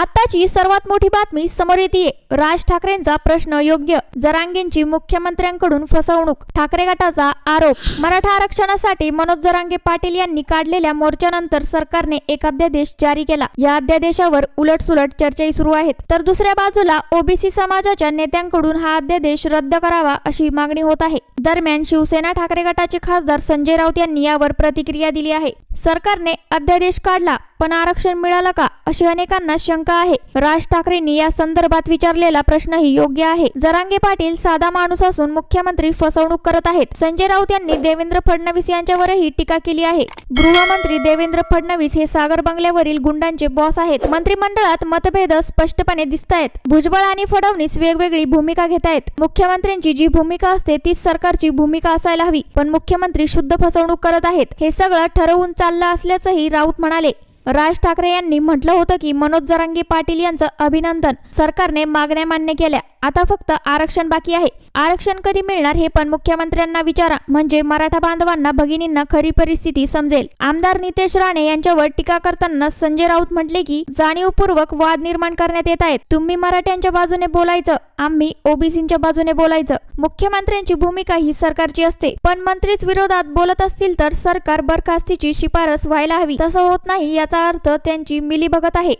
आताची सर्वात मोठी बातमी समोर येते राज ठाकरेंचा प्रश्न योग्य जरांगेंची मुख्यमंत्र्यांकडून फसवणूक ठाकरे गटाचा आरोप मराठा आरक्षणासाठी मनोज जरांगे पाटील यांनी काढलेल्या मोर्चानंतर सरकारने एक अध्यादेश जारी केला. या अध्यादेशावर उलटसुलट चर्चाही सुरू आहेत. तर दुसऱ्या बाजूला ओबीसी समाजाच्या नेत्यांकडून हा अध्यादेश रद्द करावा अशी मागणी होत आहे. दरम्यान शिवसेना ठाकरे गटाचे खासदार संजय राऊत यांनी यावर प्रतिक्रिया दिली आहे. सरकारने अध्यादेश काढला पण आरक्षण मिळालं का अशी अनेकांना शंका आहे. राज ठाकरेंनी या संदर्भात विचारलेला प्रश्नही योग्य आहे. जरांगे पाटील साधा माणूस असून मुख्यमंत्री फसवणूक करत आहेत. संजय राऊत यांनी देवेंद्र फडणवीस यांच्यावरही टीका केली आहे. गृहमंत्री देवेंद्र फडणवीस हे सागर बंगल्यावरील गुंडांचे बॉस आहेत. मंत्रिमंडळात मतभेद स्पष्टपणे दिसत आहेत. भुजबळ आणि फडणवीस वेगवेगळी भूमिका घेत आहेत. मुख्यमंत्र्यांची जी भूमिका असते तीच सरकारची भूमिका असायला हवी. पण मुख्यमंत्री शुद्ध फसवणूक करत आहेत. हे सगळं ठरवून चाललं असल्याचंही राऊत म्हणाले. राज ठाकरे यांनी म्हटलं होतं की मनोज जरांगे पाटील यांचं अभिनंदन सरकारने मागण्या मान्य केल्या. आता फक्त आरक्षण बाकी आहे. आरक्षण कधी मिळणार हे पण मुख्यमंत्र्यांना विचारा. म्हणजे मराठा बांधवांना भगिनींना खरी परिस्थिती समजेल. आमदार नितेश राणे यांच्यावर टीका करताना संजय राऊत म्हटले की जाणीवपूर्वक वाद निर्माण करण्यात येत आहेत. तुम्ही मराठ्यांच्या बाजूने बोलायचं. आम्ही ओबीसींच्या बाजूने बोलायचं. मुख्यमंत्र्यांची भूमिका ही सरकारची असते. पण मंत्रीच विरोधात बोलत असतील तर सरकार बरखास्तीची शिफारस व्हायला हवी. तसं होत नाही याचा अर्थ त्यांची मिलीभगत आहे.